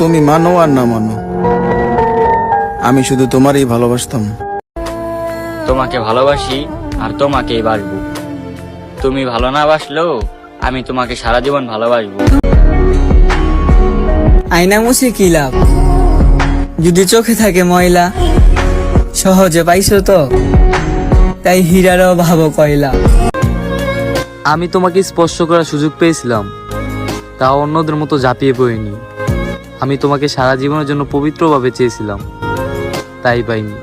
তুমি মানো আর না মানো। আমি শুধু তোমারই ভালোবাসতাম। তোমাকে ভালোবাসি আর তোমাকেই বাসবো। তুমি ভালো না বাসলেও আমি তোমাকে সারা জীবন ভালোবাসবো। আয়না মুছে কি লাভ? যদি চোখে থাকে ময়লা সহজে পাইছো তো? তাই হীরারও ভাবো কয়লা। আমি তোমাকে স্পর্শ করার সুযোগ পেয়েছিলাম তাও অন্যদের মতো ঝাঁপিয়ে পড়িনি। আমি তোমাকে সারা জীবনের জন্য পবিত্রভাবে চেয়েছিলাম। তাই পাইনি।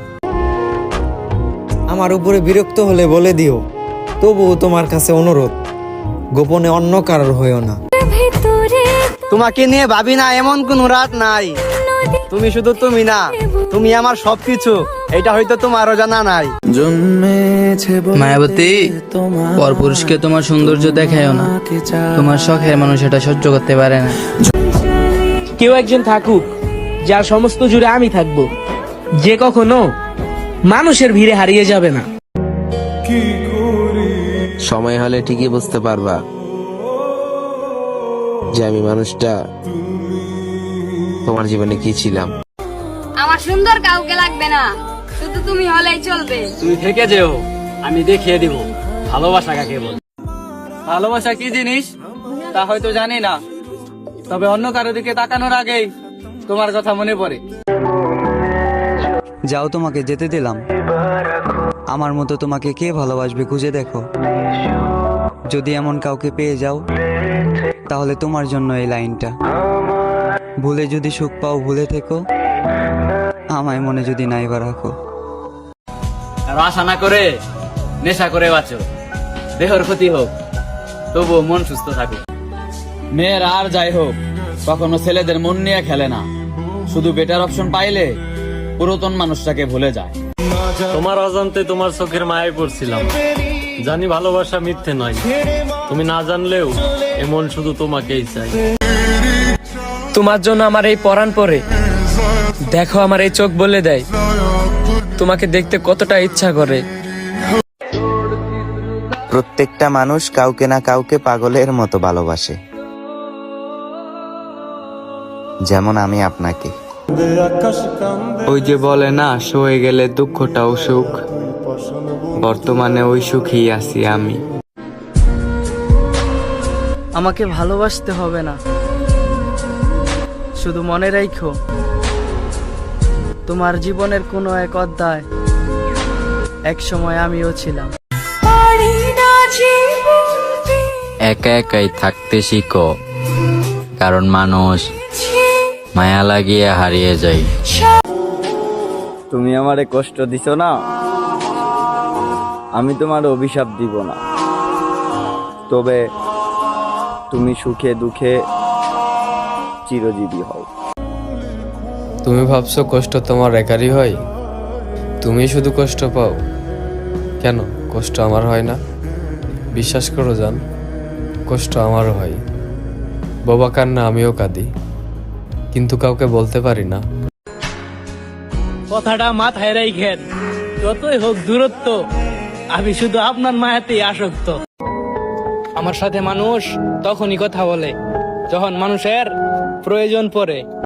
আমার উপরে বিরক্ত হলে বলে দিও তবুও তোমার কাছে অনুরোধ গোপনে অন্য কারোর হয়েও না। তোমাকে নিয়ে ভাবি না এমন কোন রাত নাই। তুমি শুধু তুমি না তুমি আমার সবকিছু এটা হয়তো তোমারও জানা নাই। মায়াবতী তোমার পরপুরুষকে তোমার সৌন্দর্য দেখায়ও না। তোমার শখের মানুষ এটা সহ্য করতে পারে না। কেউ একজন থাকুক যার সমস্ত জুড়ে আমি থাকব। যে কখনো মানুষের ভিড়ে হারিয়ে যাবে না। সময় হলে ঠিকই বুঝতে পারবা যে আমি মানুষটা তোমার জীবনে কি ছিলাম। আমার সুন্দর কাউকে লাগবে না শুধু তুমি হলেই চলবে। তুই থেকে যেও আমি দেখিয়ে দিব। ভালোবাসা কাকে বল? ভালোবাসা কি জিনিস? তা হয়তো জানি না। তবে অন্য কারও দিকে তাকানোর আগেই তোমার কথা মনে পড়ে। যাও তোমাকে যেতে দিলাম। আমার মতো তোমাকে কে ভালোবাসবে খুঁজে দেখো। যদি এমন কাউকে পেয়ে যাও তাহলে তোমার জন্য এই লাইনটা। ভুলে যদি সুখ পাও ভুলে থেকো। আমায় মনে যদি নাইবা রাখো। আর আশা না করে নেশা করে বাঁচো। দেহর ক্ষতি হোক তবুও মন সুস্থ থাকুক। মেয়ের আর যাই হোক কখনো ছেলেদের মন নিয়ে খেলে না। শুধু বেটার অপশন পাইলে পুরাতন মানুষটাকে ভুলে যায়। তোমার অজান্তে তোমার চোখের মায়ে পড়ছিলাম। জানি ভালোবাসা মিথ্যে নয়। তুমি না জানলেও এমন শুধু তোমাকেই চাই। তোমার জন্য আমার এই পরাণ পরে। দেখো আমার এই চোখ বলে দেয়। তোমাকে দেখতে কতটা ইচ্ছা করে। প্রত্যেকটা মানুষ কাউকে না কাউকে পাগলের মতো ভালোবাসে। যেমন আমি আপনাকে। ওই যে বলে না সয়ে গেলে দুঃখটাও সুখ। বর্তমানে ওই সুখী আছি আমি। আমাকে ভালোবাসতে হবে না। শুধু মনে রাখো তোমার জীবনের কোনো এক অধ্যায় এক সময় আমিও ছিলাম। একা একাই থাকতে শিখো কারণ মানুষ মায়া লাগিয়ে হারিয়ে যাই। তুমি আমারে কষ্ট দিছো না? আমি তোমার অভিশাপ দিব না। তবে তুমি সুখে দুঃখে চিরজীবী হও। তুমি ভাবছ কষ্ট তোমার একারই হয়? তুমি শুধু কষ্ট পাও। কেন? কষ্ট আমার হয় না। বিশ্বাস করো জান কষ্ট আমারও হয়। বাবা কান্না আমিও কাঁদি। কিন্তু কাউকে বলতে পারি না। কথাটা মাথায় রাইখেন যতই হোক দূরত্ব, আমি শুধু আপনার মায়াতেই আসক্ত। আমার সাথে মানুষ তখনই কথা বলে, যখন মানুষের প্রয়োজন পড়ে।